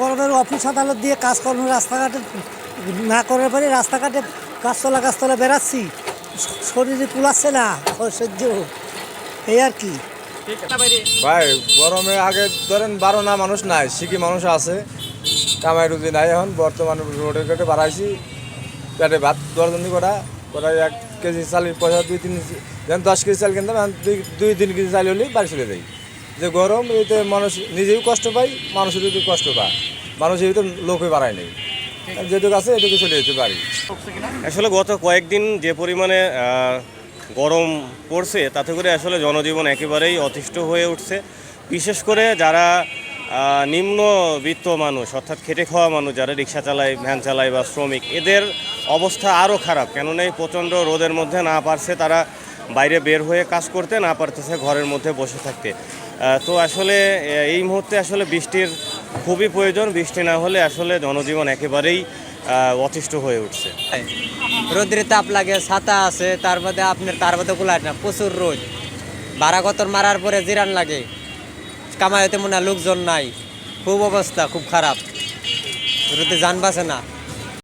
গরমের অফিস আদালত দিয়ে কাজ কাজকর্ম রাস্তাঘাটে না করার পরে, রাস্তাঘাটে গাছতলা গাছতলা বেড়াচ্ছি। শরীরে কুলাচ্ছে না সহ্য। এই আর কি। ভাই, গরমে আগে ধরেন বারো না মানুষ নাই, সিকি মানুষ আছে, কামাই রুজি নাই এখন, বর্তমানে রোডে কেটে বাড়াইছি, পেটে ভাত দরজনি করা করা এক কেজি চালের পয়সা, দুই, তিন যেন দশ কেজি চাল কিনতাম দুই দুই, তিন কেজি চাল হলেই বাড়ি চলে যাই। যে গরম, এতে মানুষ নিজেও কষ্ট পাই মানুষের যদি কষ্ট পায়। মানুষ এই তো লোকে বাড়ায় নেই। যেটুকু আছে, এটুকু চলে যেতে পারি। আসলে গত কয়েকদিন যে পরিমাণে গরম পড়ছে, তাতে করে আসলে জনজীবন একেবারেই অতিষ্ঠ হয়ে উঠছে। বিশেষ করে যারা নিম্নবিত্ত মানুষ, অর্থাৎ খেটে খাওয়া মানুষ, যারা রিক্সা চালায়, ভ্যান চালায় বা শ্রমিক, এদের অবস্থা আরও খারাপ। কেননা এই প্রচণ্ড রোদের মধ্যে না পারছে তারা বাইরে বের হয়ে কাজ করতে না পারতেছে ঘরের মধ্যে বসে থাকতে। তো আসলে এই মুহূর্তে আসলে বৃষ্টির খুবই প্রয়োজন। বৃষ্টি না হলে আসলে জনজীবন একেবারেই অতিষ্ঠ হয়ে উঠছে। রোদ্রে তাপ লাগে, ছাতা আছে, তার মধ্যে আপনার, তার মধ্যে কুলায় না, প্রচুর রোদ। ভাড়া মারার পরে জিরান লাগে। কামাইতে মনে লোকজন নাই। খুব অবস্থা, খুব খারাপ। রোদে যান বাসে না।